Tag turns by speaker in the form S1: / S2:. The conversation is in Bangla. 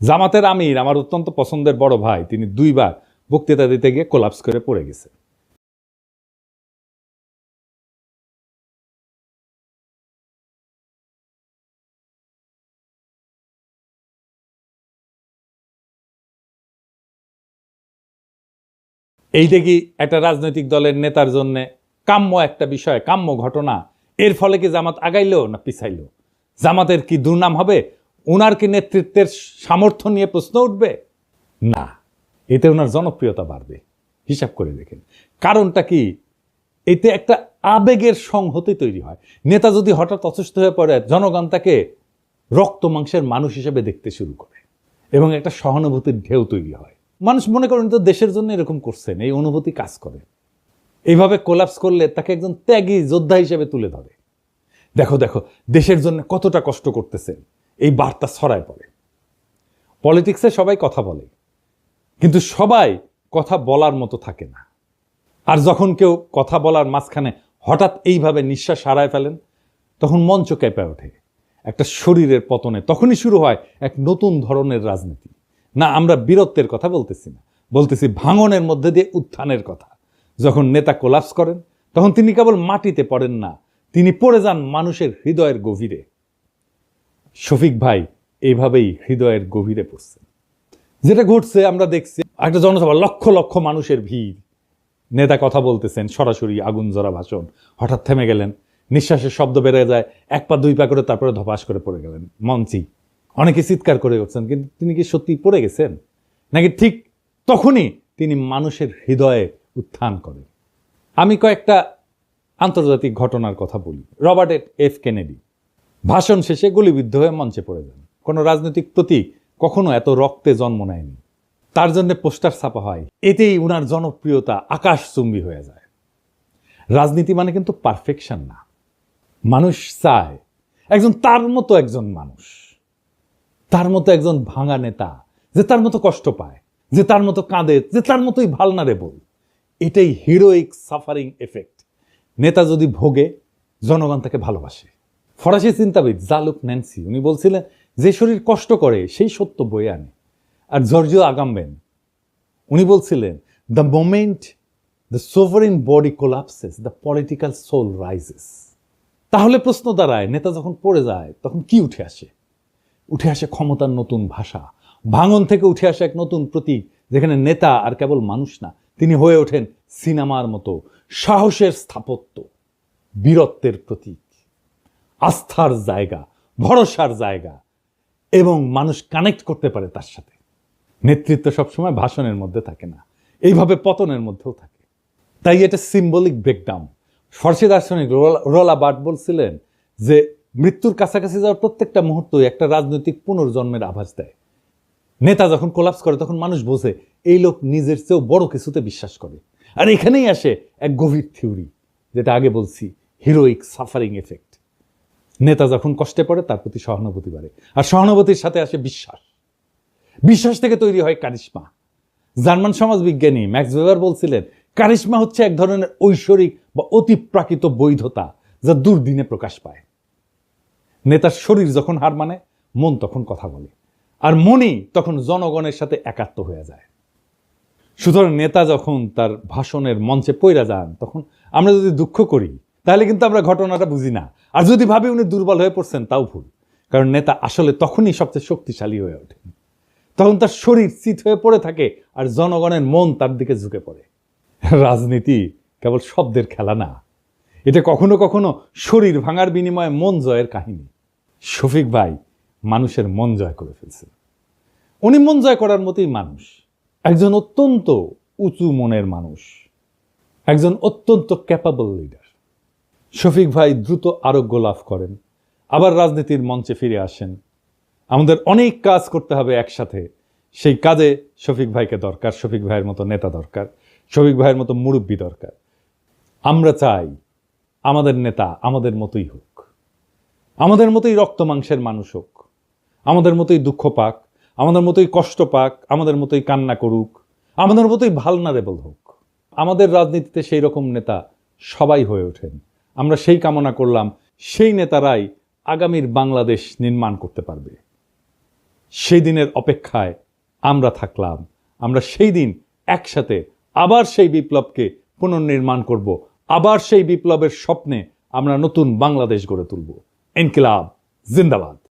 S1: জামাতের আমির, আমার অত্যন্ত পছন্দের বড় ভাই, তিনি দুইবার বক্তৃতা দিতে গিয়ে কোলাপস করে পড়ে গেছে। এইটা কি একটা রাজনৈতিক দলের নেতার জন্য কাম্য একটা বিষয়, কাম্য ঘটনা। এর ফলে কি জামাত আগাইলো না পিছাইলো? জামাতের কি দুর্নাম হবে? ওনার কি নেতৃত্বের সামর্থ্য নিয়ে প্রশ্ন উঠবে? না। এতে ওনার জনপ্রিয়তা বাড়বে। হিসাব করে দেখেন। কারণটা কি? এতে একটা আবেগের সংহতি তৈরি হয়। নেতা যদি হঠাৎ অসুস্থ হয়ে পড়ে, জনগণ তাকে রক্ত মাংসের মানুষ হিসেবে দেখতে শুরু করে এবং একটা সহানুভূতির ঢেউ তৈরি হয়। মানুষ মনে করেন তো দেশের জন্য এরকম করছেন, এই অনুভূতি কাজ করে। এইভাবে কোলাপস করলে তাকে একজন ত্যাগী যোদ্ধা হিসেবে তুলে ধরে। দেখো দেখো, দেশের জন্য কতটা কষ্ট করতেছেন। এই বার্তা ছড়ায় পড়ে। পলিটিক্সে সবাই কথা বলে, কিন্তু সবাই কথা বলার মতো থাকে না। আর যখন কেউ কথা বলার মাঝখানে হঠাৎ এইভাবে নিঃশ্বাস হারায় ফেলেন, তখন মঞ্চ কেঁপে ওঠে। একটা শরীরের পতনে তখনই শুরু হয় এক নতুন ধরনের রাজনীতি। না, আমরা বীরত্বের কথা বলতেছি না, বলতেছি ভাঙনের মধ্যে দিয়ে উত্থানের কথা। যখন নেতা কোলাপস করেন, তখন তিনি কেবল মাটিতে পড়েন না, তিনি পড়ে যান মানুষের হৃদয়ের গভীরে। শফিক ভাই এইভাবেই হৃদয়ের গভীরে পড়ছেন যেটা ঘটছে, আমরা দেখছি, একটা জনসভা লক্ষ লক্ষ মানুষের ভিড়। নেতা কথা বলতেছেন, সরাসরি আগুন জরা ভাষণ। হঠাৎ থেমে গেলেন, নিঃশ্বাসের শব্দ বেড়ে যায়, এক পা দুই পা করে তারপরে ধপাস করে পড়ে গেলেন মঞ্চি অনেকে চিৎকার করে উঠছেন, কিন্তু তিনি কি সত্যি পড়ে গেছেন? নাকি ঠিক তখনই তিনি মানুষের হৃদয়ে উত্থান করেন? আমি কয়েকটা আন্তর্জাতিক ঘটনার কথা বলি। Robert F Kennedy. ভাষণ শেষে গুলিবিদ্ধ হয়ে মঞ্চে পড়ে যান। কোনো রাজনৈতিক প্রতীক কখনো এত রক্তে জন্ম নেয়নি। তার জন্য পোস্টার ছাপা হয়। এতেই উনার জনপ্রিয়তা আকাশচুম্বী হয়ে যায়। রাজনীতি মানে কিন্তু পারফেকশন না। মানুষ চায় একজন তার মতো একজন মানুষ। তার মতো একজন ভাঙা নেতা যে তার মতো কষ্ট পায়, যে তার মতো কাঁদে, যে তার মতোই ভালনারেবল এটাই হিরোইক সাফারিং এফেক্ট নেতা যদি ভোগে, জনগণ তাকে ভালোবাসে। ফরাসি চিন্তাবিদ জালুক ন্যান্সি উনি বলছিলেন, যে শরীর কষ্ট করে, সেই সত্য বয়ে আনে। আর জর্জিও আগামবেন, উনি বলছিলেন the moment the sovereign body collapses the political soul rises তাহলে প্রশ্ন দাঁড়ায়, নেতা যখন পড়ে যায়, তখন কি উঠে আসে? উঠে আসে ক্ষমতার নতুন ভাষা, ভাঙন থেকে উঠে আসে এক নতুন প্রতীক, যেখানে নেতা আর কেবল মানুষ না, তিনি হয়ে ওঠেন সিনেমার মতো সাহসের স্থাপত্য, বীরত্বের প্রতীক। আস্থার জায়গা, ভরসার জায়গা এবং মানুষ কানেক্ট করতে পারে তার সাথে। নেতৃত্ব সবসময় ভাষণের মধ্যে থাকে না, এইভাবে পতনের মধ্যেও থাকে। তাই এটা সিম্বলিক ব্রেকডাউন ফর্সি দার্শনিক রোলা- বার্ট বলছিলেন যে মৃত্যুর কাছাকাছি যাওয়ার প্রত্যেকটা মুহূর্তই একটা রাজনৈতিক পুনর্জন্মের আভাস দেয়। নেতা যখন কোলাপস করে, তখন মানুষ বোঝে, এই লোক নিজের চেয়েও বড় কিছুতে বিশ্বাস করে। আর এখানেই আসে এক গভীর থিওরি যেটা আগে বলছি হিরোইক সাফারিং এফেক্ট নেতা যখন কষ্টে পড়ে, তার প্রতি সহানুভূতি বাড়ে। আর সহানুভূতির সাথে আসে বিশ্বাস। বিশ্বাস থেকে তৈরি হয় কারিশ্মা। জার্মান সমাজবিজ্ঞানী ম্যাক্স ওয়েবার বলছিলেন, কারিশ্মা হচ্ছে এক ধরনের ঐশ্বরিক বা অতিপ্রাকৃত বৈধতা যা দুর্দিনে প্রকাশ পায়। নেতার শরীর যখন হার মানে মন তখন কথা বলে। আর মনই তখন জনগণের সাথে একাত্ম হয়ে যায়। সুতরাং নেতা যখন তার ভাষণের মঞ্চে পৈরা যান, তখন আমরা যদি দুঃখ করি তাহলে কিন্তু আমরা ঘটনাটা বুঝি না। আর যদি ভাবি উনি দুর্বল হয়ে পড়ছেন, তাও ভুল। কারণ নেতা আসলে তখনই সবচেয়ে শক্তিশালী হয়ে ওঠেন তখন তার শরীর চিত হয়ে পড়ে থাকে আর জনগণের মন তার দিকে ঝুঁকে পড়ে। রাজনীতি কেবল শব্দের খেলা না। এটা কখনো কখনো শরীর ভাঙার বিনিময়ে মন জয়ের কাহিনী। শফিক ভাই মানুষের মন জয় করে ফেলছেন উনি মন জয় করার মতোই মানুষ। একজন অত্যন্ত উঁচু মনের মানুষ। একজন অত্যন্ত ক্যাপাবল লিডার শফিক ভাই দ্রুত আরোগ্য লাভ করেন। আবার রাজনীতির মঞ্চে ফিরে আসেন। আমাদের অনেক কাজ করতে হবে একসাথে। সেই কাজে শফিক ভাইকে দরকার, শফিক ভাইয়ের মতো নেতা দরকার, শফিক ভাইয়ের মতো মুরব্বী দরকার। আমরা চাই আমাদের নেতা আমাদের মতোই হোক। আমাদের মতোই রক্ত মাংসের মানুষ হোক। আমাদের মতোই দুঃখ পাক, আমাদের মতোই কষ্ট পাক, আমাদের মতোই কান্না করুক, আমাদের মতোই ভালনারেবল হোক। আমাদের রাজনীতিতে সেই রকম নেতা সবাই হয়ে ওঠেন। আমরা সেই কামনা করলাম, সেই নেতারাই আগামীর বাংলাদেশ নির্মাণ করতে পারবে। সেই দিনের অপেক্ষায় আমরা থাকলাম। আমরা সেই দিন একসাথে আবার সেই বিপ্লবকে পুনর্নির্মাণ করব, আবার সেই বিপ্লবের স্বপ্নে আমরা নতুন বাংলাদেশ গড়ে তুলব। ইনকিলাব, জিন্দাবাদ।